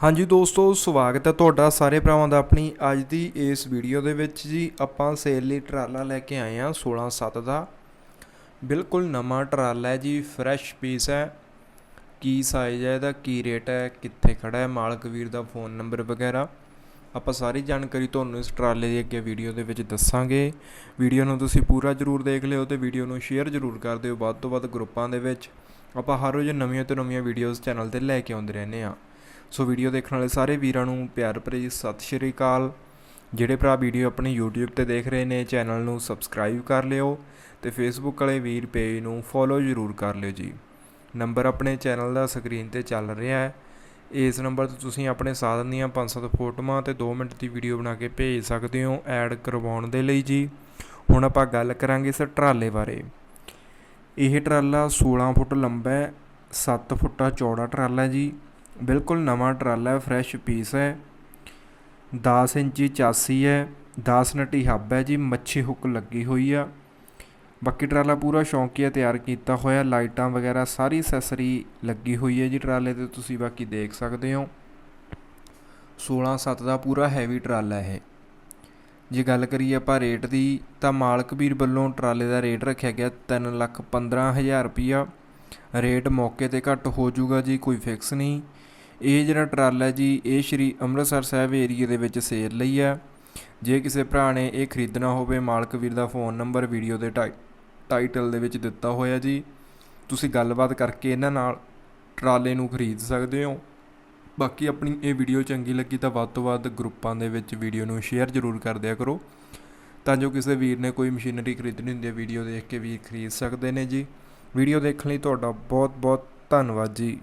ਹਾਂਜੀ ਦੋਸਤੋ, ਸਵਾਗਤ ਹੈ ਤੁਹਾਡਾ ਸਾਰੇ ਭਰਾਵਾਂ ਦਾ ਆਪਣੀ ਅੱਜ ਦੀ ਇਸ ਵੀਡੀਓ ਦੇ ਵਿੱਚ ਜੀ। ਆਪਾਂ ਸੇਲ ਲਈ ਟਰਾਲਾ ਲੈ ਕੇ ਆਏ ਹਾਂ 16/7 ਦਾ। ਬਿਲਕੁਲ ਨਵਾਂ ਟਰਾਲਾ ਹੈ ਜੀ ਫਰੈਸ਼ ਪੀਸ ਹੈ। ਕੀ ਸਾਈਜ਼ ਹੈ ਇਹਦਾ, ਕੀ ਰੇਟ ਹੈ, ਕਿੱਥੇ ਖੜਾ ਹੈ, ਮਾਲਕ ਵੀਰ ਦਾ ਫੋਨ ਨੰਬਰ ਵਗੈਰਾ। ਆਪਾਂ ਸਾਰੀ ਜਾਣਕਾਰੀ ਤੁਹਾਨੂੰ ਇਸ ਟਰਾਲੇ ਦੀ ਅੱਗੇ ਵੀਡੀਓ ਦੇ ਵਿੱਚ ਦੱਸਾਂਗੇ। ਵੀਡੀਓ ਨੂੰ ਤੁਸੀਂ ਪੂਰਾ ਜ਼ਰੂਰ ਦੇਖ ਲਿਓ ਤੇ ਵੀਡੀਓ ਨੂੰ ਸ਼ੇਅਰ ਜ਼ਰੂਰ ਕਰ ਦਿਓ। ਵੱਧ ਤੋਂ ਵੱਧ ਗਰੁੱਪਾਂ ਦੇ ਵਿੱਚ ਆਪਾਂ ਹਰ ਰੋਜ਼ ਨਵੀਆਂ ਤੋਂ ਨਵੀਆਂ ਵੀਡੀਓਜ਼ ਚੈਨਲ ਤੇ ਲੈ ਕੇ ਆਉਂਦੇ ਰਹਿੰਦੇ ਹਾਂ। ਸੋ ਵੀਡੀਓ ਦੇਖਣ ਵਾਲੇ ਸਾਰੇ ਵੀਰਾਂ ਨੂੰ ਪਿਆਰ ਭਰੀ ਸਤਿ ਸ਼੍ਰੀ ਅਕਾਲ। ਜਿਹੜੇ ਭਰਾ ਵੀਡੀਓ ਆਪਣੀ YouTube ਤੇ ਦੇਖ ਰਹੇ ਨੇ ਚੈਨਲ ਨੂੰ ਸਬਸਕ੍ਰਾਈਬ ਕਰ ਲਿਓ ਤੇ Facebook ਵਾਲੇ ਵੀਰ ਪੇਜ ਨੂੰ ਫੋਲੋ ਜ਼ਰੂਰ ਕਰ ਲਿਓ ਜੀ। ਨੰਬਰ ਆਪਣੇ ਚੈਨਲ ਦਾ ਸਕਰੀਨ ਤੇ ਚੱਲ ਰਿਹਾ ਹੈ। ਇਸ ਨੰਬਰ ਤੋਂ ਤੁਸੀਂ ਆਪਣੇ ਸਾਧਨ ਦੀਆਂ 500 ਫੋਟੋਆਂ ਤੇ 2 ਮਿੰਟ ਦੀ ਵੀਡੀਓ ਬਣਾ ਕੇ ਭੇਜ ਸਕਦੇ ਹੋ ਐਡ ਕਰਵਾਉਣ ਦੇ ਲਈ ਜੀ। ਹੁਣ ਆਪਾਂ ਗੱਲ ਕਰਾਂਗੇ ਇਸ ਟਰਾਲੇ ਬਾਰੇ। ਇਹ ਟਰਾਲਾ 16 ਫੁੱਟ ਲੰਬਾ ਹੈ 7 ਫੁੱਟਾ ਚੌੜਾ ਟਰਾਲਾ ਜੀ। ਬਿਲਕੁਲ ਨਵਾਂ ਟਰਾਲਾ ਹੈ ਫਰੈਸ਼ ਪੀਸ ਹੈ। 10 ਇੰਚੀ ਚਾਸੀ ਹੈ 10 ਨਟੀ ਹੱਬ ਹੈ ਜੀ, ਮੱਛੀ ਹੁੱਕ ਲੱਗੀ ਹੋਈ ਆ। ਬਾਕੀ ਟਰਾਲਾ ਪੂਰਾ ਸ਼ੌਂਕੀਆ ਤਿਆਰ ਕੀਤਾ ਹੋਇਆ, ਲਾਈਟਾਂ ਵਗੈਰਾ ਸਾਰੀ ਅਸੈਸਰੀ ਲੱਗੀ ਹੋਈ ਹੈ ਜੀ ਟਰਾਲੇ ਤੇ, ਤੁਸੀਂ ਬਾਕੀ ਦੇਖ ਸਕਦੇ ਹੋ। 16 7 ਦਾ ਪੂਰਾ ਹੈਵੀ ਟਰਾਲਾ ਹੈ ਜੇ ਗੱਲ ਕਰੀਏ ਆਪਾਂ ਰੇਟ ਦੀ, ਤਾਂ ਮਾਲਕ ਵੀਰ ਵੱਲੋਂ ਟਰਾਲੇ ਦਾ ਰੇਟ ਰੱਖਿਆ ਗਿਆ 3 ਲੱਖ 15000 ਰੁਪਈਆ। ਰੇਟ ਮੌਕੇ ਤੇ ਘੱਟ ਹੋ ਜਾਊਗਾ ਜੀ, ਕੋਈ ਫਿਕਸ ਨਹੀਂ। ਇਹ ਜਿਹੜਾ ਟਰਾਲਾ ਹੈ ਜੀ, ਇਹ ਸ਼੍ਰੀ ਅੰਮ੍ਰਿਤਸਰ ਸਾਹਿਬ ਏਰੀਏ ਦੇ ਵਿੱਚ ਸੇਲ ਲਈ ਆ। ਜੇ ਕਿਸੇ ਭਰਾ ਨੇ ਇਹ ਖਰੀਦਣਾ ਹੋਵੇ, ਮਾਲਕ ਵੀਰ ਦਾ ਫੋਨ ਨੰਬਰ ਵੀਡੀਓ ਦੇ ਟਾਈ ਟਾਈਟਲ ਦੇ ਵਿੱਚ ਦਿੱਤਾ ਹੋਇਆ ਜੀ। ਤੁਸੀਂ ਗੱਲਬਾਤ ਕਰਕੇ ਇਹਨਾਂ ਨਾਲ ਟਰਾਲੇ ਨੂੰ ਖਰੀਦ ਸਕਦੇ ਹੋ। ਬਾਕੀ ਆਪਣੀ ਇਹ ਵੀਡੀਓ ਚੰਗੀ ਲੱਗੀ ਤਾਂ ਵੱਧ ਤੋਂ ਵੱਧ ਗਰੁੱਪਾਂ ਦੇ ਵਿੱਚ ਵੀਡੀਓ ਨੂੰ ਸ਼ੇਅਰ ਜ਼ਰੂਰ ਕਰ ਦਿਆ ਕਰੋ। ਤਾਂ ਜੋ ਕਿਸੇ ਵੀਰ ਨੇ ਕੋਈ ਮਸ਼ੀਨਰੀ ਖਰੀਦਣੀ ਹੁੰਦੀ ਹੈ ਵੀਡੀਓ ਦੇਖ ਕੇ ਵੀਰ ਖਰੀਦ ਸਕਦੇ ਨੇ ਜੀ। ਵੀਡੀਓ ਦੇਖਣ ਲਈ ਤੁਹਾਡਾ ਬਹੁਤ ਬਹੁਤ ਧੰਨਵਾਦ ਜੀ।